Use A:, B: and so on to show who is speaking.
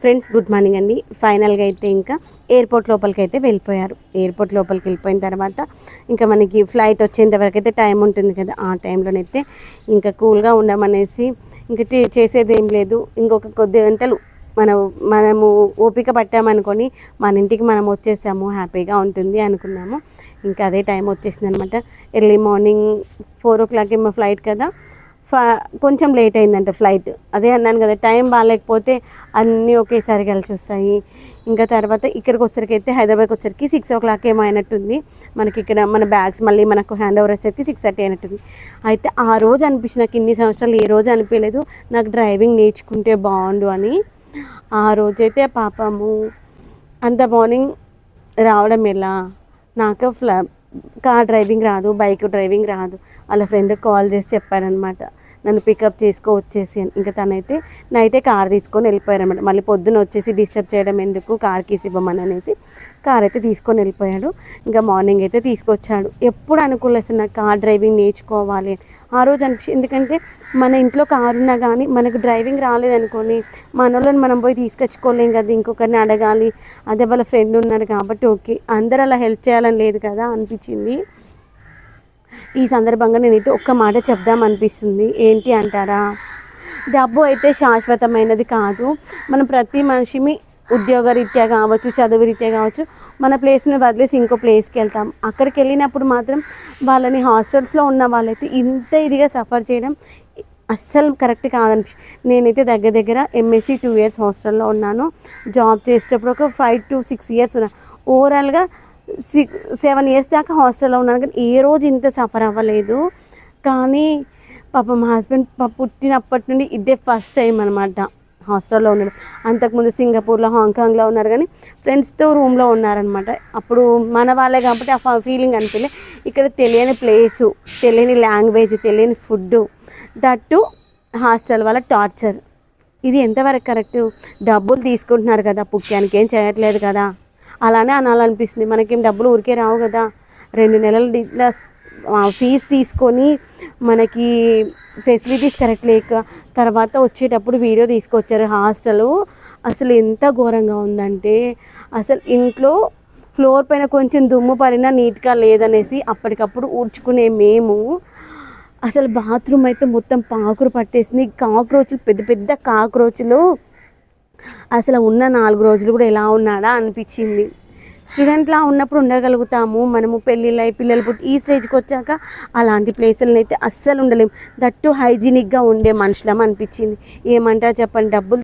A: Friends good morning అండి. ఫైనల్గా అయితే ఇంకా ఎయిర్పోర్ట్ లోపలికి అయితే వెళ్ళిపోయారు. ఎయిర్పోర్ట్ లోపలికి వెళ్ళిపోయిన తర్వాత ఇంకా మనకి ఫ్లైట్ వచ్చేంత వరకు అయితే టైం ఉంటుంది కదా. ఆ టైంలోనైతే ఇంకా కూల్గా ఉండమనేసి ఇంకా చేసేది ఏం లేదు. ఇంకొక కొద్ది గంటలు మనం మనము ఓపిక పట్టామనుకొని మన ఇంటికి మనం వచ్చేసాము. హ్యాపీగా ఉంటుంది అనుకున్నాము. ఇంకా అదే టైం వచ్చేసింది అనమాట early morning four o'clock ఏమో ఫ్లైట్ కదా. కొంచెం లేట్ అయిందంట ఫ్లైట్. అదే అన్నాను కదా టైం బాగాలేకపోతే అన్నీ ఒకేసారి కలిసి వస్తాయి. ఇంకా తర్వాత ఇక్కడికి వచ్చరికి అయితే హైదరాబాద్కి వచ్చరికి సిక్స్ ఓ క్లాక్ ఏమో అయినట్టుంది. మనకి ఇక్కడ మన బ్యాగ్స్ మళ్ళీ మనకు హ్యాండ్ ఓవర్ వచ్చేసరికి సిక్స్ థర్టీ అయినట్టుంది. అయితే ఆ రోజు అనిపించి నాకు ఇన్ని సంవత్సరాలు ఏ రోజు అనిపించలేదు. నాకు డ్రైవింగ్ నేర్చుకుంటే బాగుండు అని. ఆ రోజైతే పాపము అంత మార్నింగ్ రావడం ఎలా? నాకు ఫ్లా కార్ డ్రైవింగ్ రాదు బైక్ డ్రైవింగ్ రాదు. వాళ్ళ ఫ్రెండ్కి కాల్ చేసి చెప్పారనమాట నన్ను పికప్ చేసుకో వచ్చేసి అని. ఇంకా తనైతే నైటే కార్ తీసుకొని వెళ్ళిపోయారనమాట మళ్ళీ పొద్దున వచ్చేసి డిస్టర్బ్ చేయడం ఎందుకు? కార్ కీస్ ఇవ్వమని అనేసి కార్ అయితే తీసుకొని వెళ్ళిపోయాడు. ఇంకా మార్నింగ్ అయితే తీసుకొచ్చాడు. ఎప్పుడు అనుకోలేదు నాకు కార్ డ్రైవింగ్ నేర్చుకోవాలి అని. ఆ రోజు అనిపి ఎందుకంటే మన ఇంట్లో కారు ఉన్నా కానీ మనకు డ్రైవింగ్ రాలేదనుకోని మన వాళ్ళని మనం పోయి తీసుకొచ్చుకోలేం కదా. ఇంకొకరిని అడగాలి. అదే వాళ్ళ ఫ్రెండ్ ఉన్నారు కాబట్టి ఓకే అందరు అలా హెల్ప్ చేయాలని లేదు కదా అనిపించింది. ఈ సందర్భంగా నేనైతే ఒక్క మాట చెప్దాం అనిపిస్తుంది. ఏంటి అంటారా? డబ్బు అయితే శాశ్వతమైనది కాదు. మనం ప్రతి మనిషిని ఉద్యోగరీత్యా కావచ్చు చదువు రీత్యా కావచ్చు మన ప్లేస్ని వదిలేసి ఇంకో ప్లేస్కి వెళ్తాం. అక్కడికి వెళ్ళినప్పుడు మాత్రం వాళ్ళని హాస్టల్స్లో ఉన్న వాళ్ళైతే ఇంత ఇదిగా సఫర్ చేయడం అస్సలు కరెక్ట్ కాదనిపి నేనైతే దగ్గర దగ్గర ఎంఎస్సి టూ ఇయర్స్ హాస్టల్లో ఉన్నాను. జాబ్ చేసేటప్పుడు ఒక ఫైవ్ టు సిక్స్ ఇయర్స్ ఉన్నాను ఓవరాల్గా సిక్ సెవెన్ ఇయర్స్ దాకా హాస్టల్లో ఉన్నాను కానీ ఏ రోజు ఇంత సఫర్ అవ్వలేదు. కానీ పాప మా హస్బెండ్ పుట్టినప్పటి నుండి ఇదే ఫస్ట్ టైం అనమాట హాస్టల్లో ఉన్నాడు. అంతకుముందు సింగపూర్లో హాంకాంగ్లో ఉన్నారు కానీ ఫ్రెండ్స్తో రూమ్లో ఉన్నారనమాట అప్పుడు మన వాళ్ళే కాబట్టి ఆ ఫీలింగ్ అనిపించలే. ఇక్కడ తెలియని ప్లేసు తెలియని లాంగ్వేజ్ తెలియని ఫుడ్ దట్టు హాస్టల్ వాళ్ళ టార్చర్ ఇది ఎంతవరకు కరెక్ట్ డబ్బులు తీసుకుంటున్నారు కదా పుక్యానికి ఏం చేయట్లేదు కదా. అలానే అనాలనిపిస్తుంది. మనకేం డబ్బులు ఊరికే రావు కదా. రెండు నెలలు ఇట్లా ఫీజు తీసుకొని మనకి ఫెసిలిటీస్ కరెక్ట్ లేక తర్వాత వచ్చేటప్పుడు వీడియో తీసుకొచ్చారు హాస్టల్. అసలు ఎంత ఘోరంగా ఉందంటే అసలు ఇంట్లో ఫ్లోర్ పైన కొంచెం దుమ్ము పడినా నీట్గా లేదనేసి అప్పటికప్పుడు ఊడ్చుకునే మేము. అసలు బాత్రూమ్ అయితే మొత్తం పాకురు పట్టేసింది. కాక్రోచ్లు పెద్ద పెద్ద కాక్రోచ్లు. అసలు ఉన్న నాలుగు రోజులు కూడా ఎలా ఉన్నాడా అనిపించింది. స్టూడెంట్లా ఉన్నప్పుడు ఉండగలుగుతాము. మనము పెళ్ళిళ్ళై పిల్లలు పుట్టి ఈ స్టేజ్కి వచ్చాక అలాంటి ప్లేసులను అయితే అస్సలు ఉండలేము దట్టు హైజీనిక్గా ఉండే మనుషులం అనిపించింది. ఏమంటారు చెప్పండి డబ్బులు